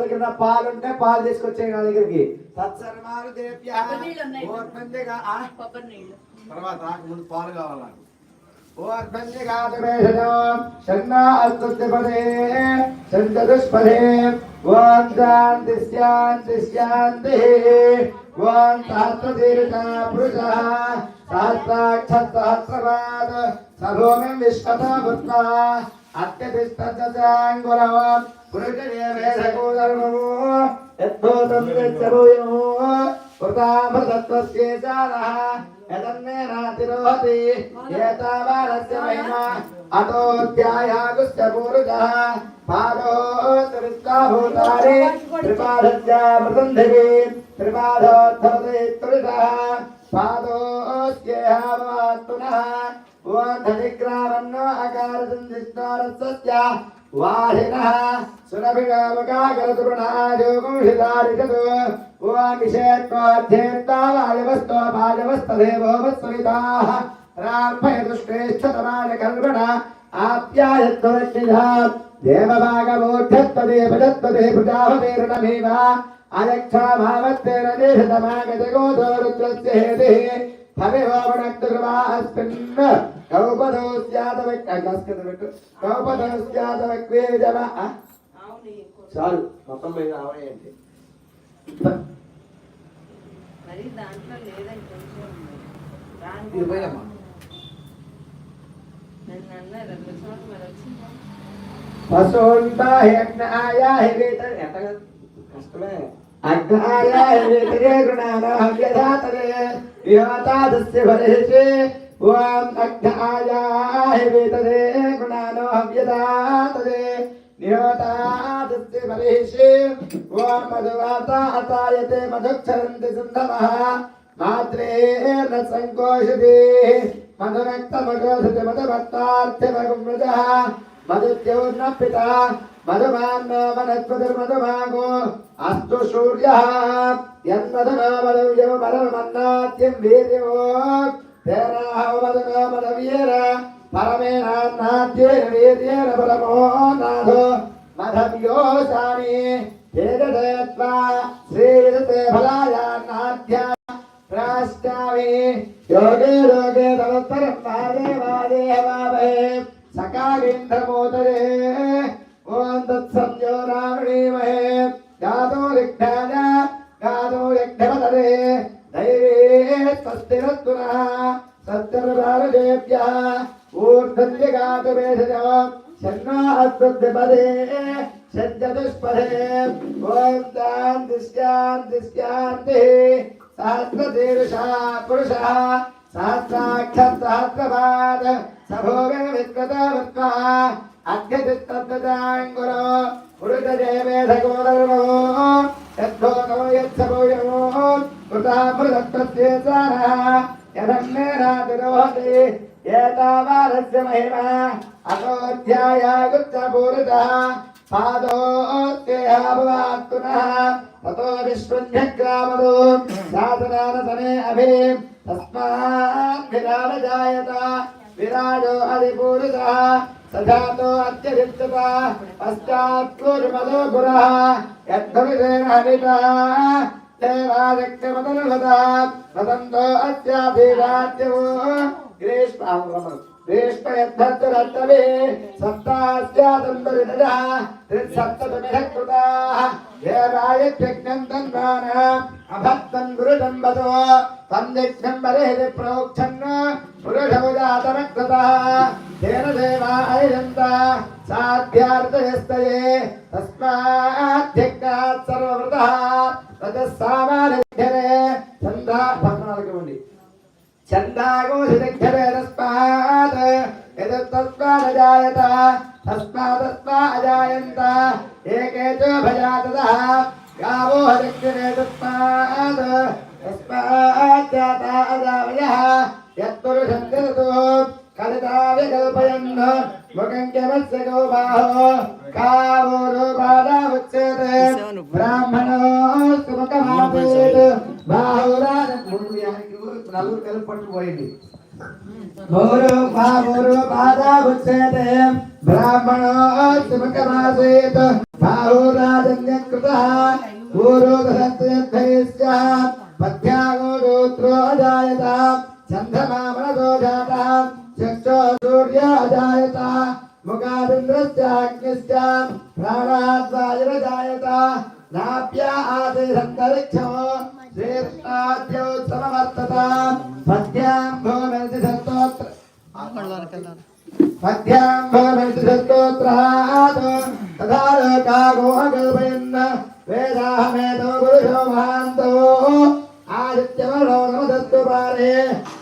దగ్గర పాలు ఉంటే పాలు తీసుకొచ్చే నా దగ్గరికి. సత్సర్మాలు తర్వాత ముందు పాలు కావాలా? ఓర్మందిగాతమేషజో षण्णास्तुत्यपदे षण्चतुष्पदे वान् शान्तिश्शान्तिश्शान्तिः वान् सहस्रतीर्था पुरुषः सहस्राक्षसहस्रवात् स भूमिं विश्वता भूत्वा अत्यतिष्ठचाङ्गुरव पुरुषदेवेशकोधर्मो यद्भूतं यच्च भूयमो कृपामृतत्वस्येचारः यदन्मे नातिरोहति एतावानस्य महिमा। अतोऽध्यायागुश्च पूरुषः पादो त्रिस्ताभूतानि त्रिपादस्य मृदन्धिः त्रिपादोद्धवति पुरुषः पादोऽस्येहावात् पुनः। ऊर्ध्वनिग्रामन्नो अकारसन्धिष्टारस्य वाहिनः। सुरभिगामकाकरतुर्णाजोगुंहितारिषत् కల్పణ ఆప్యాయత్వరక్షిధా దేవభాగమూర్ధత్వదే భజత్వదే ప్రజాపతేరుణమేవ అయక్షాభావత్తేన దేశతమాగజగోదో రుద్రస్య హేతిः హరివామణక్తుర్వాస్మిన్ కౌపదో స్యాదవక్ అగస్కత పెట్టు కౌపదో స్యాదవక్వే జమ అవును చాలు మొత్తం మీద ఆవయండి ఇది పోయమ్మా నన్ను అన్నారు రెండు చోట్ల మరి వచ్చిందా పశోంతాహ్యజ్ఞాయ హివేత ఎంత కష్టమే అజ్ఞాయ హివేతరే గుణాన హవ్యధాతరే విహాతాదస్య భరేషే ఓం అజ్ఞాయ హివేతరే గుణాన హవ్యధాతరే నిహతాదస్య భరేషే ఓం మధువాత అతాయతే మధుక్షరంతి సింధవః మాత్రే న సంకోషితే మధురక్త మధురసతి మధుభక్తార్థమగుమృజः మధుత్యోర్న పిత మధుమాన్న వనస్పతిర్మధుమాగో అస్తు సూర్యः యన్మధునా మధువ్యమ మధుమన్నాత్యం వీర్యమో తేనాహ మధునా మధవీర పరమేనాన్నాద్యేన వీర్యేన పరమో నాథో మధవ్యోశాని తేజదేత్వా శ్రీయతే ఫలాయాన్నాధ్యా ప్రాశ్చామి యోగే యోగే తమత్తరం వాదే వాదే వావే సకాలీంద్రమోదరే ఓం తత్సంజో రావణీమహే గాతో రిగ్ధాన గాతో యజ్ఞమదరే దైవే స్వస్తిరత్తునః సత్యరదారదేభ్య ఊర్ధ్వగాత వేదజ శన్నా అద్భుతపదే షడ్చతుష్పదే ఓం శాంతి శాంతి శాంతి సహస్రశీర్షా పురుష సహస్రాక్షర్ సహస్రపాద సభోగ విక్రత వృత్వ అధ్యతిష్టంగురో పురుష ఏతావారస్య మహిమ యత్సభోయమో కృతామృతత్వస్యేచారः యదన్నేనాతిరోహతి ఏతావారస్య మహిమా అతోధ్యాయాగుచ్చపూరితः తతో విశ్వన్యగ్రామదో శాసనానసనే అభి తస్మాత్ విరామ జాయత విరాడో అధిపూరితः సజాతో అత్యధిష్టత పశ్చాత్ కూర్మదో గురः యద్ధవిషేణ హరితः దేవాదక్షమతనులత వదంతో అత్యాభిరాజ్యమో గ్రీష్మ గ్రీష్మ యద్ధరత్తవే సప్తాస్యాదంబరిదజ త్రిసప్తమిధ కృతాః దేవాయ యజ్ఞం తన్వాన అభక్తం గురుదంబతో తందిగ్నం బరేది ప్రోక్షన్ పురుషముజాతమకృతः తేన దేవాయజంత సాధ్యార్థయస్తయే తస్మాధ్యజ్ఞాత్ సర్వవృతः తదస్సామానిధ్యరే చందా పద్నాలుగు ఉండి చందాగోషిదిగ్ధరే తస్మాత్ యదస్తస్మాదజాయత తస్మాదస్మా అజాయంత ఏకే చ భజాతదః గావో హరిగ్ధరే తస్మాత్ తస్మాత్ జాతా అజావయः యత్పురుషం జగతో కలితా వికల్పయన్ ಕೆಳಪಟ್ಟು ಹೋಯಿರಿ ಬ್ರಾಹ್ಮಣೋ ಸುಮಕಮಾಸೇತ ಭಾವೋರಾಜನ್ಯಕೃತ ಊರೋಧರತ್ಯರ್ಥೈಶ್ಚ ಪಥ್ಯಾಗೋ ಗೋತ್ರೋ ಅಜಾಯತ ಚಂದ್ರಮಾಮಣಗೋ ಜಾತ ಚಕ್ಷೋ ಸೂರ್ಯ ಅಜಾಯತ ಮುಖಾದಿಂದ್ರಶ್ಚಾಗ್ನಿಶ್ಚ ಪ್ರಾಣಾದ್ವಾಯುರ ಜಾಯತ ನಾಪ್ಯ ಆಸೆ ಸಂತರಿಕ್ಷೋ ಶ್ರೀಕೃಷ್ಣಾಧ್ಯೋತ್ಸವ पद्यां भूमिर्ति सत्तोत्रात् तथा लोकागो अकल्पयन् वेदाहमेतो गुरुशो महान्तो आदित्यवरो नमदत्तु पारे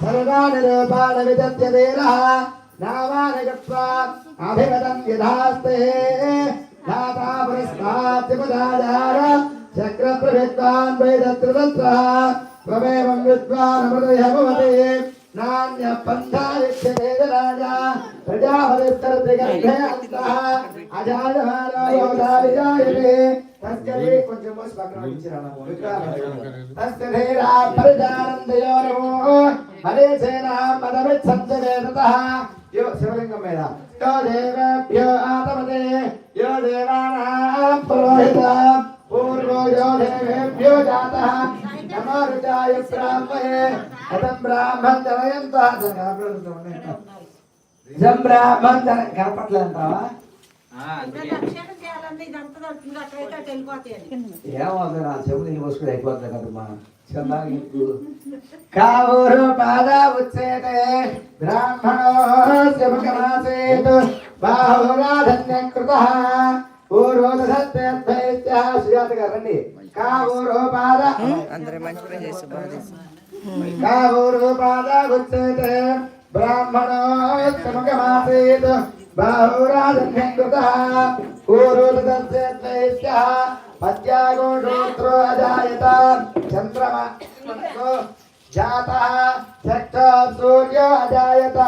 सर्वाणि रूपाणि विदत्य देनः नामानि गत्वा अभिगतं यथास्ते दाता पुरस्ताद्यपदाचार चक्रप्रविद्वान् वेदत्रतत्रः त्वमेवं विद्वानमृतयः भवति नान्यपन्था विद्यते नान्यपन्थायश्च वेदराजा प्रजाहरिस्तरतिगर्भयन्तः अजानहारायोधाविजायते तस्करे कुञ्चम् मोस् बक्रम् इच्छिरामो तस्करे रापरिजानन्दयो नमो हरे सेना पदमिच्छन्तवेदतः यो शिवलिङ्गं मेधा यो देवेभ्यो आतमते यो देवानां पुरोहितः। पूर्वो यो देवेभ्यो जातः। नमो रुचाय ब्राह्मणे कथं ब्राह्मण जनयन्तः జం బ్రాహ్మణ జన కనపట్లేదంటావా అభిషేకం చేయాలంటే ఇదంతా దొరుకుతుంది అక్కడైతే అటు వెళ్ళిపోతాయని ఏమవుతుంది నా చెవులు నీకు పోసుకుని అయిపోతుంది కదమ్మా చెందాకు కావూరు పాద ఉచ్చేతే బ్రాహ్మణో శముఖమాసేత్ బాహురాధన్యకృత పూర్వోదసత్యర్థైత్య సుజాత గారు రండి శముఖమాసేత్ బాహురాధన్యకృత పూర్వోదసత్యర్థైత్య పద్యాగోషోత్రో అజాయత చంద్రమ జాతः చక్షా సూర్య అజాయత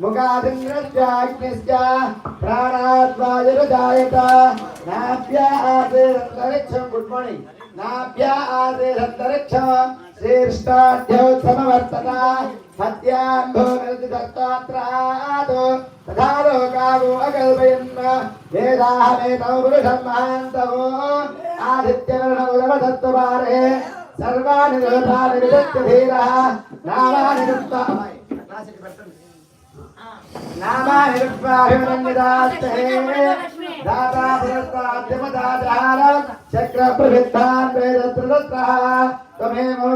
ముఖాదింద్రశ్చాగ్నిశ్చ ప్రాణాద్వాయురజాయత నాభ్య ఆసేరంతరిక్షం గుడ్ మార్నింగ్ నాభ్య ఆసేరంతరిక్షం శ్రీష్టాఢ్యౌ సమవర్తత సత్యాంభోనిర్ది దత్తాత్రాదో తథా లోకావో అకల్పయన్ వేదాహమేతౌ పురుషం మహాంతవో ఆదిత్యవర్ణముదమదత్తువారే సర్వాణి లోకాని విదత్య ధీరः నామాని కృత్వా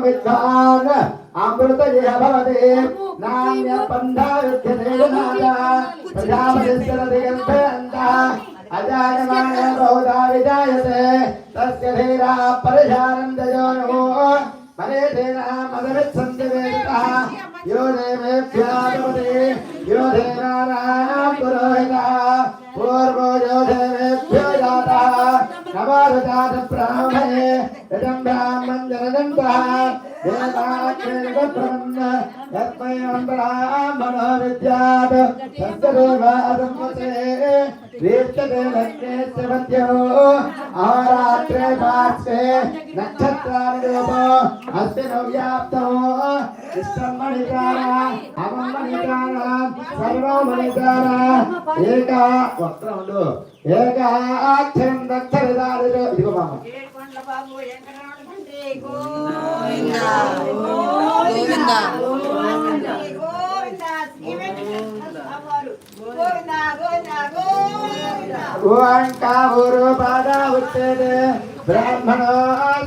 విద్వాన్ అమృత భవతి నాణ్య పంథా నాదా ప్రజాపతిశ్చరతి గంధే అంతః అజాయమాన విజాయతే. తస్య ధీరా మదవిత్సంతి యో దేవేభ్యాగమతి యో దేవానాం పురోహితः పూర్వో యో దేవేభ్యో జాతः నవారుజాత బ్రాహ్మణే ఇదం బ్రాహ్మణం అహోరాత్రే పార్శ్వే నక్షత్రాన్ని రూపో అస్మిన్ వ్యాప్తో ఇష్టం మణికార అమం మణికార సర్వం మణికార ఏక వస్త్రం ఉండు ఏక అక్షరం దక్షరిదారి ఇదిగో మామ గోవిందా. ఓంకావూరు పాదా ఉచ్చేదే బ్రాహ్మణో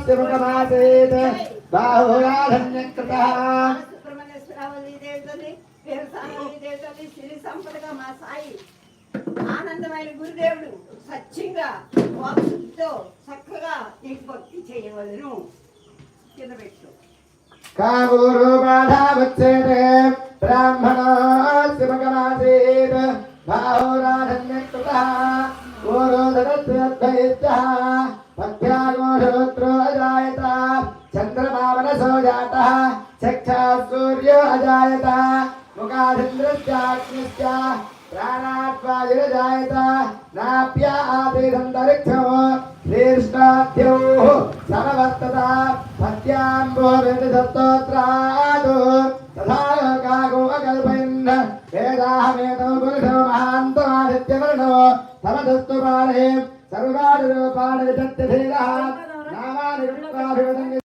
శివకమాసేత్ బాహురాధన్యకృత. సంపదగా మా సాయి ఆనందమైన గురుదేవుడు సత్యంగా చక్కగా నీకు భక్తి చేయవలను. కింద పెట్టు. కావూరు పాదా బ్రాహ్మణో శివకమాసేత్ బాహురాధన్యకృత పూర్వోదరద్వైత్య పథ్యాగోషోత్రో అజాయత చంద్రమామనసో జాతः చక్షా సూర్యో అజాయత ముఖాదింద్రశ్చాగ్నిశ్చ ప్రాణాత్వాయురజాయత నాప్య ఆదిరంతరిక్షో సమవర్తత పద్యాంబో విదత్తోత్రాదో తథా లోకాగో అగల్ వేదాహమేతం పురుషో మహాంతమాదిత్యవర్ణో తమదస్తు పాలే సర్వాణి రూపాణి వితత్యధీరः నామాని కృత్వాభివదన్య